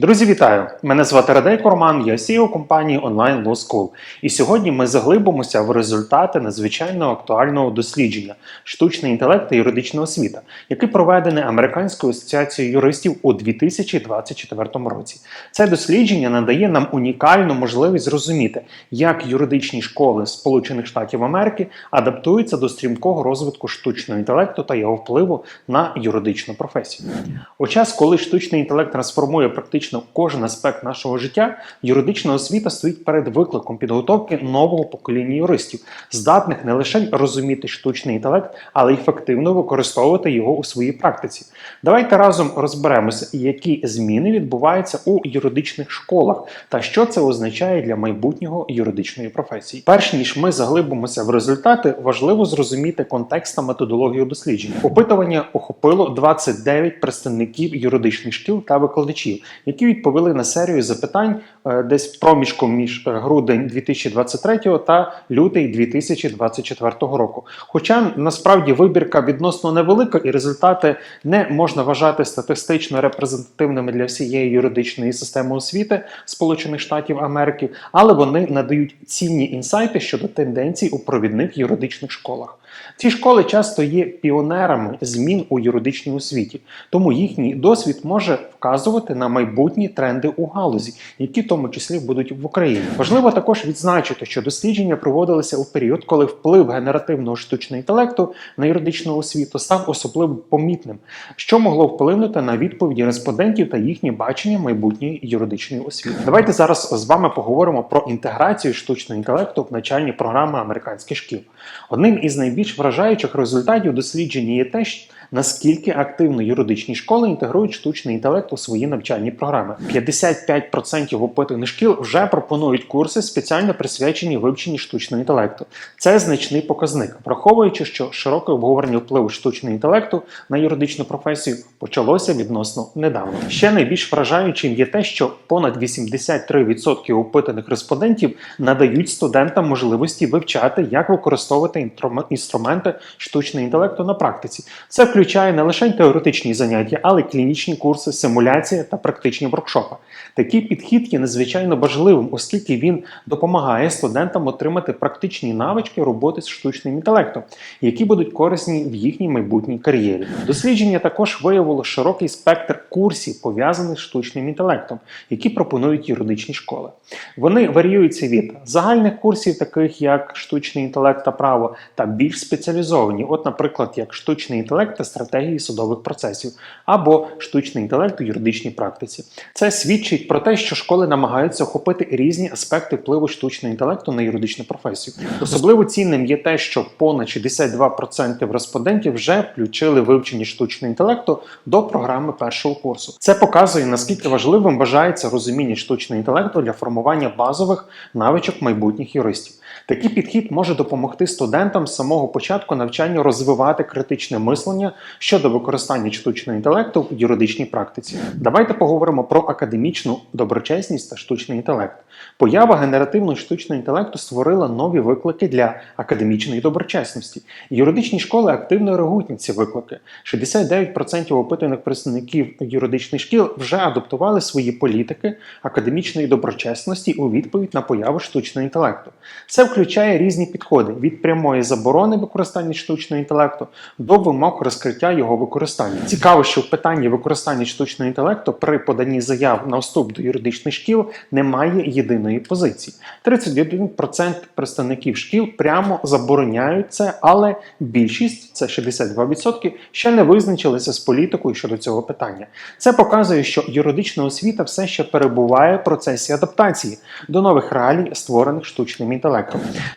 Друзі, вітаю! Мене звати Радейко Роман, я CEO компанії Online Law School. І сьогодні ми заглибимося в результати надзвичайно актуального дослідження штучний інтелект та юридична освіта, яке проведене Американською асоціацією юристів у 2024 році. Це дослідження надає нам унікальну можливість зрозуміти, як юридичні школи Сполучених Штатів Америки адаптуються до стрімкого розвитку штучного інтелекту та його впливу на юридичну професію. У час, коли штучний інтелект трансформує практично кожен аспект нашого життя, юридична освіта стоїть перед викликом підготовки нового покоління юристів, здатних не лише розуміти штучний інтелект, але й ефективно використовувати його у своїй практиці. Давайте разом розберемося, які зміни відбуваються у юридичних школах та що це означає для майбутнього юридичної професії. Перш ніж ми заглибимося в результати, важливо зрозуміти контекст та методологію досліджень. Опитування охопило 29 представників юридичних шкіл та викладачів, які відповіли на серію запитань е, десь проміжком між е, грудень 2023 та лютий 2024 року. Хоча насправді вибірка відносно невелика, і результати не можна вважати статистично репрезентативними для всієї юридичної системи освіти Сполучених Штатів Америки, але вони надають цінні інсайти щодо тенденцій у провідних юридичних школах. Ці школи часто є піонерами змін у юридичній освіті, тому їхній досвід може вказувати на майбутні тренди у галузі, які в тому числі будуть в Україні. Важливо також відзначити, що дослідження проводилися у період, коли вплив генеративного штучного інтелекту на юридичну освіту став особливо помітним, що могло вплинути на відповіді респондентів та їхнє бачення майбутньої юридичної освіти. Давайте зараз з вами поговоримо про інтеграцію штучного інтелекту в навчальні програми американських шкіл. Одним із найбільш вражаючих результатів дослідження є те, наскільки активно юридичні школи інтегрують штучний інтелект у свої навчальні програми. 55% опитаних шкіл вже пропонують курси, спеціально присвячені вивченню штучного інтелекту. Це значний показник, враховуючи, що широке обговорення впливу штучного інтелекту на юридичну професію почалося відносно недавно. Ще найбільш вражаючим є те, що понад 83% опитаних респондентів надають студентам можливості вивчати, як використовувати інструменти штучного інтелекту на практиці. Це включає не лише теоретичні заняття, але й клінічні курси, симуляція та практичні воркшопи. Такий підхід є надзвичайно важливим, оскільки він допомагає студентам отримати практичні навички роботи з штучним інтелектом, які будуть корисні в їхній майбутній кар'єрі. Дослідження також виявило широкий спектр курсів, пов'язаних з штучним інтелектом, які пропонують юридичні школи. Вони варіюються від загальних курсів, таких як штучний інтелект та право, та більш спеціалізовані, от, наприклад, як штучний інтелект та стратегії судових процесів, або штучний інтелект у юридичній практиці. Це свідчить про те, що школи намагаються охопити різні аспекти впливу штучного інтелекту на юридичну професію. Особливо цінним є те, що понад 62% респондентів вже включили вивчення штучного інтелекту до програми першого курсу. Це показує наскільки важливим вважається розуміння штучного інтелекту для формування базових навичок майбутніх юристів. Такий підхід може допомогти студентам з самого початку навчання розвивати критичне мислення щодо використання штучного інтелекту в юридичній практиці. Давайте поговоримо про академічну доброчесність та штучний інтелект. Поява генеративного штучного інтелекту створила нові виклики для академічної доброчесності. Юридичні школи активно реагують на ці виклики. 69% опитаних представників юридичних шкіл вже адаптували свої політики академічної доброчесності у відповідь на появу штучного інтелекту. Це включає різні підходи від прямої заборони використання штучного інтелекту до вимог розкриття його використання. Цікаво, що в питанні використання штучного інтелекту при поданні заяв на вступ до юридичних шкіл немає єдиної позиції. 31% представників шкіл прямо забороняють це, але більшість, це 62%, ще не визначилися з політикою щодо цього питання. Це показує, що юридична освіта все ще перебуває в процесі адаптації до нових реалій, створених штучним інтелектом.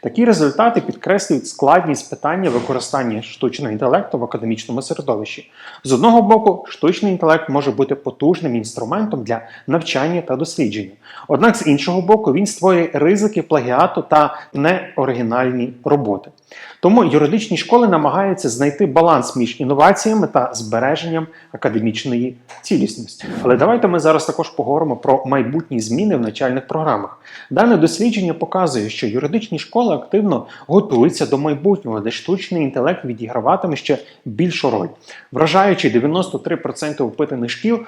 Такі результати підкреслюють складність питання використання штучного інтелекту в академічному середовищі. З одного боку, штучний інтелект може бути потужним інструментом для навчання та дослідження. Однак, з іншого боку, він створює ризики плагіату та неоригінальні роботи. Тому юридичні школи намагаються знайти баланс між інноваціями та збереженням академічної цілісності. Але давайте ми зараз також поговоримо про майбутні зміни в навчальних програмах. Дане дослідження показує, що юридичні школи активно готуються до майбутнього, де штучний інтелект відіграватиме ще більшу роль. Вражаючи 93% опитаних шкіл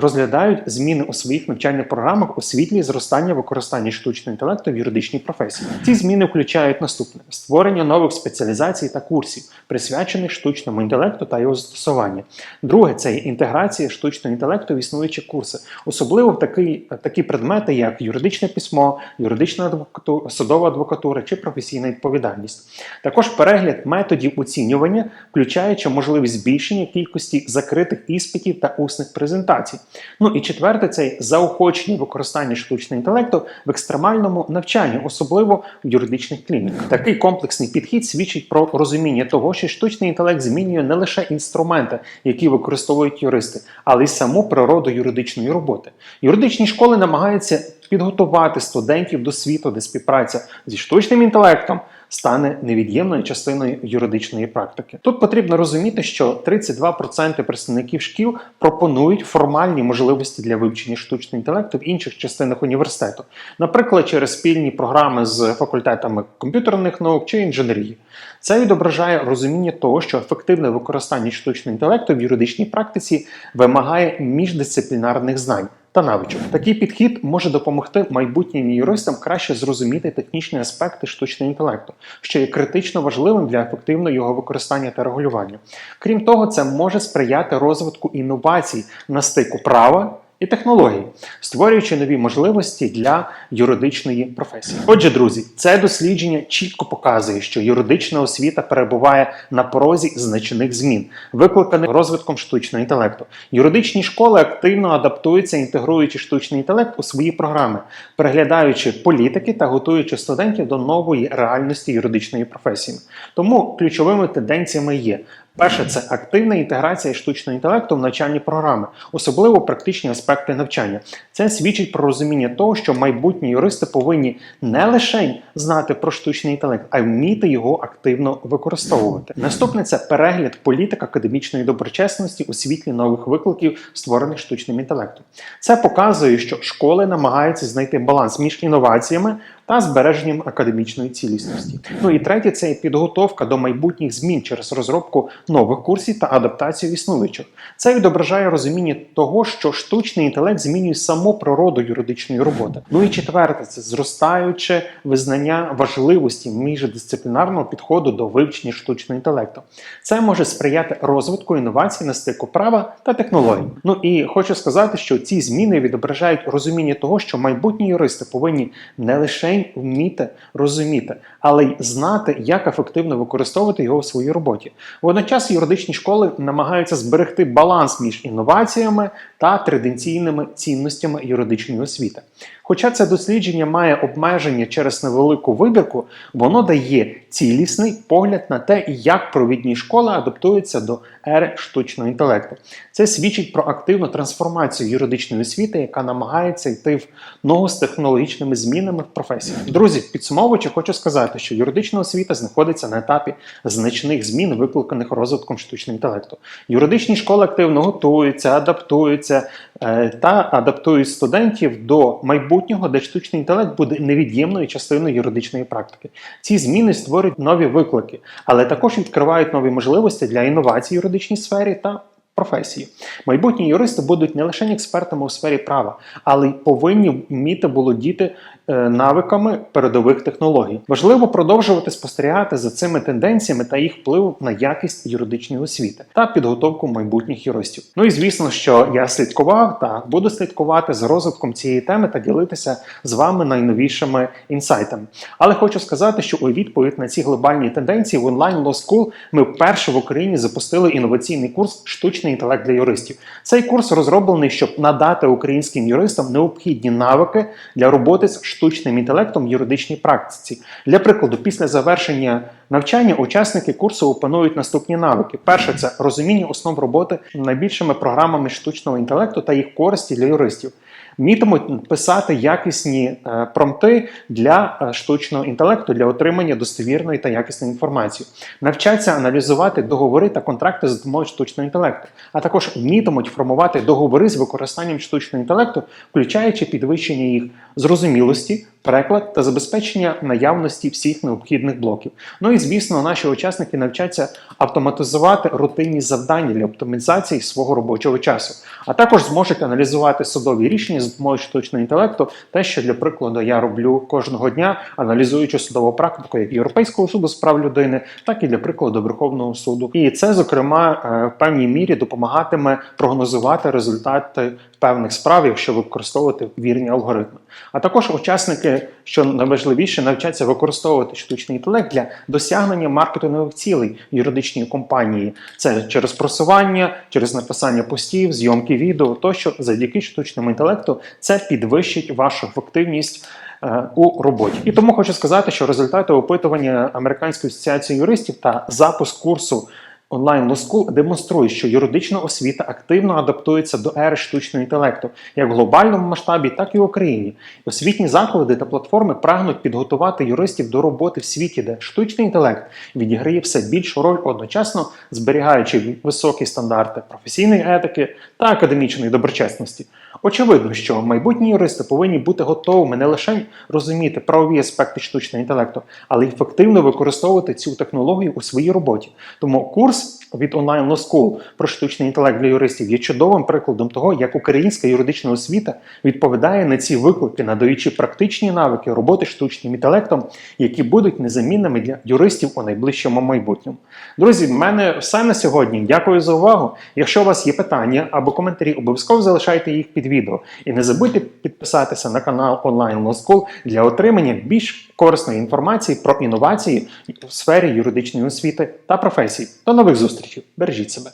розглядають зміни у своїх навчальних програмах у світлі зростання використання штучного інтелекту в юридичній професії. Ці зміни включають наступне: створення нових спеціалізацій та курсів, присвячених штучному інтелекту та його застосування. Друге це інтеграція штучного інтелекту в існуючі курси, особливо в такі, такі предмети, як юридичне письмо, юридична адвокатура, судова адвокатура чи професійна відповідальність. Також перегляд методів оцінювання, включаючи можливість збільшення кількості закритих іспитів та усних презентацій. Ну і четверте це заохочення використання штучного інтелекту в екстремальному навчанні, особливо в юридичних клініках. Такий комплексний підхід свідчить про розуміння того, що штучний інтелект змінює не лише інструменти, які використовують юристи, але й саму природу юридичної роботи. Юридичні школи намагаються підготувати студентів до світу, де співпраця зі штучним інтелектом стане невід'ємною частиною юридичної практики. Тут потрібно розуміти, що 32% представників шкіл пропонують формальні можливості для вивчення штучного інтелекту в інших частинах університету, наприклад, через спільні програми з факультетами комп'ютерних наук чи інженерії. Це відображає розуміння того, що ефективне використання штучного інтелекту в юридичній практиці вимагає міждисциплінарних знань. Та навичок такий підхід може допомогти майбутнім юристам краще зрозуміти технічні аспекти штучного інтелекту, що є критично важливим для ефективного його використання та регулювання. Крім того, це може сприяти розвитку інновацій на стику права. І технологій, створюючи нові можливості для юридичної професії. Отже, друзі, це дослідження чітко показує, що юридична освіта перебуває на порозі значних змін, викликаних розвитком штучного інтелекту. Юридичні школи активно адаптуються, інтегруючи штучний інтелект у свої програми, переглядаючи політики та готуючи студентів до нової реальності юридичної професії. Тому ключовими тенденціями є Перше, це активна інтеграція штучного інтелекту в навчальні програми, особливо практичні аспекти навчання. Це свідчить про розуміння того, що майбутні юристи повинні не лише знати про штучний інтелект, а й вміти його активно використовувати. Наступне це перегляд політик академічної доброчесності у світлі нових викликів, створених штучним інтелектом. Це показує, що школи намагаються знайти баланс між інноваціями та збереженням академічної цілісності. Ну і третє це підготовка до майбутніх змін через розробку нових курсів та адаптацію існуючих. Це відображає розуміння того, що штучний інтелект змінює саму природу юридичної роботи. Ну і четверте, це зростаюче визнання важливості міждисциплінарного підходу до вивчення штучного інтелекту. Це може сприяти розвитку інновацій на стику права та технологій. Ну і хочу сказати, що ці зміни відображають розуміння того, що майбутні юристи повинні не лише вміти розуміти, але й знати, як ефективно використовувати його в своїй роботі. Водночас юридичні школи намагаються зберегти баланс між інноваціями та традиційними цінностями юридичної освіти. Хоча це дослідження має обмеження через невелику вибірку, воно дає цілісний погляд на те, як провідні школи адаптуються до ери штучного інтелекту. Це свідчить про активну трансформацію юридичної освіти, яка намагається йти в ногу з технологічними змінами в професії. Друзі, підсумовуючи, хочу сказати, що юридична освіта знаходиться на етапі значних змін, викликаних розвитком штучного інтелекту. Юридичні школи активно готуються, адаптуються е, та адаптують студентів до майбутнього, де штучний інтелект буде невід'ємною частиною юридичної практики. Ці зміни створюють нові виклики, але також відкривають нові можливості для інновацій в юридичній сфері та професії. Майбутні юристи будуть не лише експертами у сфері права, але й повинні вміти володіти навиками передових технологій. Важливо продовжувати спостерігати за цими тенденціями та їх впливу на якість юридичної освіти та підготовку майбутніх юристів. Ну і звісно, що я слідкував та буду слідкувати за розвитком цієї теми та ділитися з вами найновішими інсайтами. Але хочу сказати, що у відповідь на ці глобальні тенденції в онлайн Law School ми вперше в Україні запустили інноваційний курс штучний інтелект для юристів. Цей курс розроблений, щоб надати українським юристам необхідні навики для роботи з штучним інтелектом юридичній практиці. Для прикладу, після завершення навчання учасники курсу опанують наступні навики: перше це розуміння основ роботи найбільшими програмами штучного інтелекту та їх користі для юристів. Вмітимуть писати якісні е, промпти для е, штучного інтелекту для отримання достовірної та якісної інформації, навчаться аналізувати договори та контракти за допомогою штучного інтелекту, а також вмітимуть формувати договори з використанням штучного інтелекту, включаючи підвищення їх зрозумілості, переклад та забезпечення наявності всіх необхідних блоків. Ну і звісно, наші учасники навчаться автоматизувати рутинні завдання для оптимізації свого робочого часу, а також зможуть аналізувати судові рішення з допомогою штучного інтелекту, те, що для прикладу я роблю кожного дня, аналізуючи судову практику як Європейського суду з прав людини, так і для прикладу Верховного суду. І це, зокрема, е, в певній мірі допомагатиме прогнозувати результати певних справ, якщо використовувати вірні алгоритми. А також учасники, що найважливіше, навчаться використовувати штучний інтелект для досягнення маркетингових цілей юридичної компанії. Це через просування, через написання постів, зйомки відео, тощо завдяки штучному інтелекту це підвищить вашу ефективність. е, У роботі і тому хочу сказати, що результати опитування Американської асоціації юристів та запуск курсу онлайн School демонструють, що юридична освіта активно адаптується до ери штучного інтелекту як в глобальному масштабі, так і в Україні. Освітні заклади та платформи прагнуть підготувати юристів до роботи в світі, де штучний інтелект відіграє все більшу роль, одночасно зберігаючи високі стандарти професійної етики та академічної доброчесності. Очевидно, що майбутні юристи повинні бути готовими не лише розуміти правові аспекти штучного інтелекту, але й ефективно використовувати цю технологію у своїй роботі. Тому курс від Online Law School про штучний інтелект для юристів є чудовим прикладом того, як українська юридична освіта відповідає на ці виклики, надаючи практичні навики роботи штучним інтелектом, які будуть незамінними для юристів у найближчому майбутньому. Друзі, в мене все на сьогодні. Дякую за увагу. Якщо у вас є питання або коментарі, обов'язково залишайте їх відео. І не забудьте підписатися на канал Online Law School для отримання більш корисної інформації про інновації в сфері юридичної освіти та професій. До нових зустрічей! Бережіть себе!